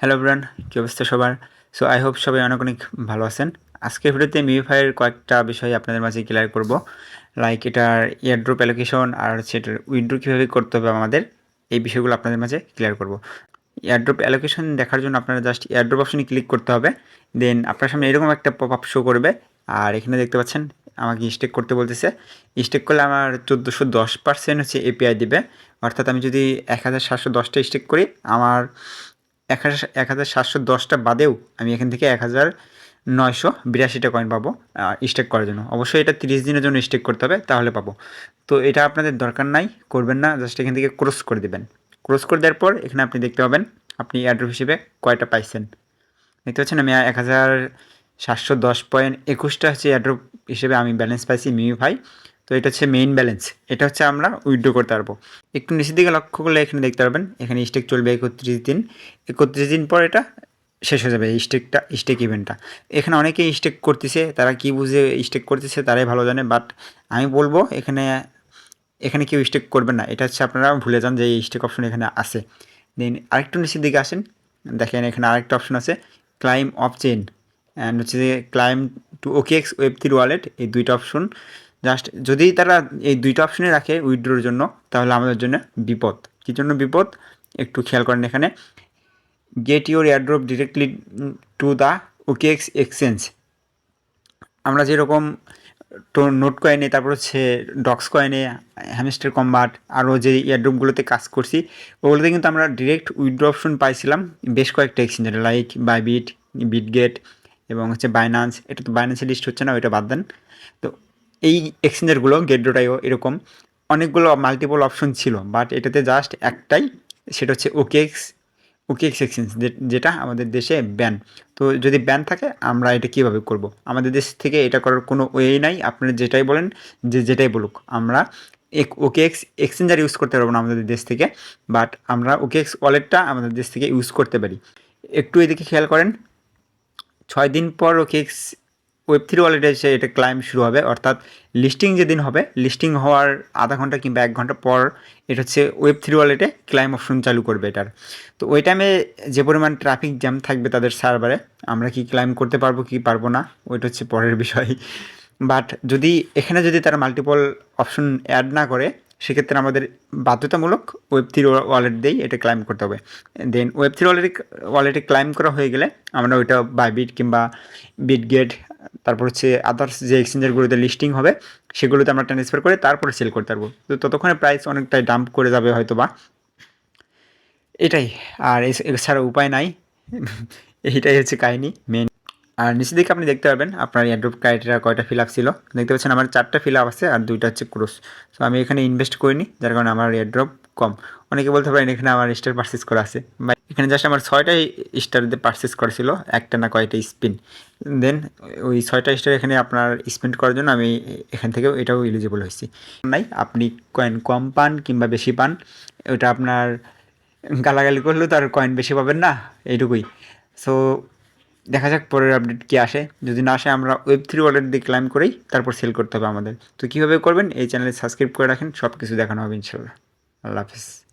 Hello bran কী অবস্থা সবার? So I hope সবাই অনেক অনেক ভালো আছেন। আজকের ভিডিওতে মিউফাইয়ের কয়েকটা বিষয় আপনাদের মাঝে ক্লিয়ার করব। লাইক এটার ইয়ারড্রপ অ্যালোকেশন আর হচ্ছে এটার উইথড্র কীভাবে করতে হবে আমাদের, এই বিষয়গুলো আপনাদের মাঝে ক্লিয়ার করব। এয়ারড্রপ অ্যালোকেশন দেখার জন্য আপনারা জাস্ট এয়ারড্রপ অপশনে ক্লিক করতে হবে। দেন আপনার সামনে এরকম একটা পপ আপ শো করবে। আর এখানে দেখতে পাচ্ছেন, আমাকে স্টেক করতে বলতেছে। স্টেক করলে আমার চোদ্দোশো দশ পার্সেন্ট হচ্ছে এপিআই দিবে। অর্থাৎ আমি যদি এক হাজার সাতশো দশটা স্টেক করি, আমার এক হাজার এক হাজার সাতশো দশটা বাদেও আমি এখান থেকে এক হাজার নয়শো বিরাশিটা কয়েন পাবো স্টেক করার জন্য। অবশ্যই এটা তিরিশ দিনের জন্য স্টেক করতে হবে, তাহলে পাবো। তো এটা আপনাদের দরকার নাই, করবেন না জাস্ট এখান থেকে ক্রস করে দেবেন। ক্রস করে দেওয়ার পর এখানে আপনি দেখতে পাবেন, আপনি এয়ারড্রপ হিসেবে কয়টা পাইছেন। দেখতে পাচ্ছেন আমি এক হাজার সাতশো দশ পয়েন্ট একুশটা হচ্ছে এয়ারড্রপ হিসেবে আমি ব্যালেন্স পাইছি মিউ ভাই। তো এটা হচ্ছে মেইন ব্যালেন্স এটা হচ্ছে আমরা উইথড্র করতে পারব। একটু নিচের দিকে লক্ষ্য করলে এখানে দেখতে পারবেন, এখানে স্টেক চলবে একত্রিশ দিন। একত্রিশ দিন পর এটা শেষ হয়ে যাবে স্টেকটা স্টেক ইভেন্টটা এখানে অনেকেই স্টেক করতেছে, তারা কি বুঝে স্টেক করতেছে তারাই ভালো জানে বাট আমি বলব এখানে এখানে কেউ স্টেক করবেন না। এটা হচ্ছে আপনারা ভুলে যান যে এই স্টেক অপশন এখানে আছে। দেন আরেকটু নিচের দিকে আসেন, দেখেন এখানে আরেকটা অপশন আছে ক্লাইম অফ চেন অ্যান্ড হচ্ছে যে claim to OKX web three wallet এই দুইটা অপশন জাস্ট যদি তারা এই দুইটা অপশনে রাখে উইড্রোর জন্য, তাহলে আমাদের জন্য বিপদ। কী জন্য বিপদ? একটু খেয়াল করেন এখানে। Get your airdrop directly to the OKX exchange আমরা যেরকম তো নোট কয়েনে তারপর হচ্ছে ডক্স কয়েনে হ্যামস্টার কম্বাট আরও যে এয়ারড্রপগুলোতে কাজ করছি, ওগুলোতে কিন্তু আমরা ডিরেক্ট উইথড্র অপশন পাইছিলাম বেশ কয়েকটা এক্সচেঞ্জের লাইক বাইবিট বিটগেট এবং হচ্ছে বাইনান্স এটা তো বাইনান্সের লিস্ট হচ্ছে না, ওইটা বাদ দেন। তো এই এক্সচেঞ্জারগুলো গেটডোটাইও এরকম অনেকগুলো মাল্টিপল অপশন ছিল বাট এটাতে জাস্ট একটাই, সেটা হচ্ছে ওকেএক্স ওকেএক্স এক্সচেঞ্জ যেটা আমাদের দেশে ব্যান তো যদি ব্যান থাকে, আমরা এটা কীভাবে করব? আমাদের দেশ থেকে এটা করার কোনো ওয়ে নাই, আপনারা যেটাই বলেন, যে, যেটাই বলুক, আমরা এক ওকে এক্স এক্সচেঞ্জার ইউজ করতে পারব না আমাদের দেশ থেকে বাট আমরা ওকে এক্স ওয়ালেটটা আমাদের দেশ থেকে ইউজ করতে পারি। একটু এদিকে খেয়াল করেন, ছয় দিন পর ওকে এক্স ওয়েব থ্রি ওয়ালেটে এসে এটা ক্লাইম শুরু হবে। অর্থাৎ লিস্টিং যেদিন হবে লিস্টিং হওয়ার আধা ঘণ্টা কিংবা এক ঘণ্টা পর এটা হচ্ছে ওয়েব থ্রি ওয়ালেটে ক্লাইম অপশন চালু করবে এটার। তো ওই টাইমে যে পরিমাণ ট্রাফিক জ্যাম থাকবে তাদের সার্ভারে আমরা কি ক্লাইম করতে পারব, কি পারব না, ওইটা হচ্ছে পরের বিষয়। বাট যদি এখানে যদি তারা মাল্টিপল অপশন অ্যাড না করে, সেক্ষেত্রে আমাদের বাধ্যতামূলক ওয়েব থ্রি ওয়ালেট দিয়েই এটা ক্লাইম করতে হবে। দেন ওয়েব থ্রি ওয়ালেটে ওয়ালেটে ক্লাইম করা হয়ে গেলে আমরা ওইটা বাইবিট কিংবা বিটগেট তারপর হচ্ছে আদার্স যে এক্সচেঞ্জারগুলোতে লিস্টিং হবে, সেগুলোতে আমরা ট্রান্সফার করে তারপরে সেল করতে পারব। তো ততক্ষণে প্রাইস অনেকটাই ডাম্প করে যাবে হয়তো বা এটাই, আর এছাড়া উপায় নাই। এইটাই হচ্ছে কাহিনি মেন আর নিচে দিকে আপনি দেখতে পারবেন আপনার এয়ারড্রপ ক্রাইটেরিয়া কয়টা ফিল আপ ছিল। দেখতে পাচ্ছেন আমার চারটা ফিল আপ আছে আর দুইটা হচ্ছে ক্রোস সো আমি এখানে ইনভেস্ট করিনি, যার কারণে আমার এয়ারড্রপ কম। অনেকে বলতে পারেন এখানে আমার স্টার পারচেস করা আছে। বা এখানে জাস্ট আমার ছয়টাই স্টার দিয়ে পারচেস করা ছিল, একটা না কয়টা স্পিন দেন ওই ছয়টা স্টার এখানে আপনার স্পেন্ড করার জন্য আমি এখান থেকেও এটাও এলিজিবল হয়েছি। নাই, আপনি কয়েন কম পান কিংবা বেশি পান, ওটা আপনার গালাগালি করলেও তার কয়েন বেশি পাবেন না, এইটুকুই। সো দেখা যাক পরের আপডেট কি আসে। যদি না আসে, আমরা ওয়েব থ্রি ওয়ালেট দিয়ে ক্লাইম করেই তারপর সেল করতে হবে আমাদের। তো কীভাবে করবেন? এই চ্যানেলে সাবস্ক্রাইব করে রাখেন সব কিছু দেখানো হবে ইনশাল্লাহ। আল্লাহ হাফিজ।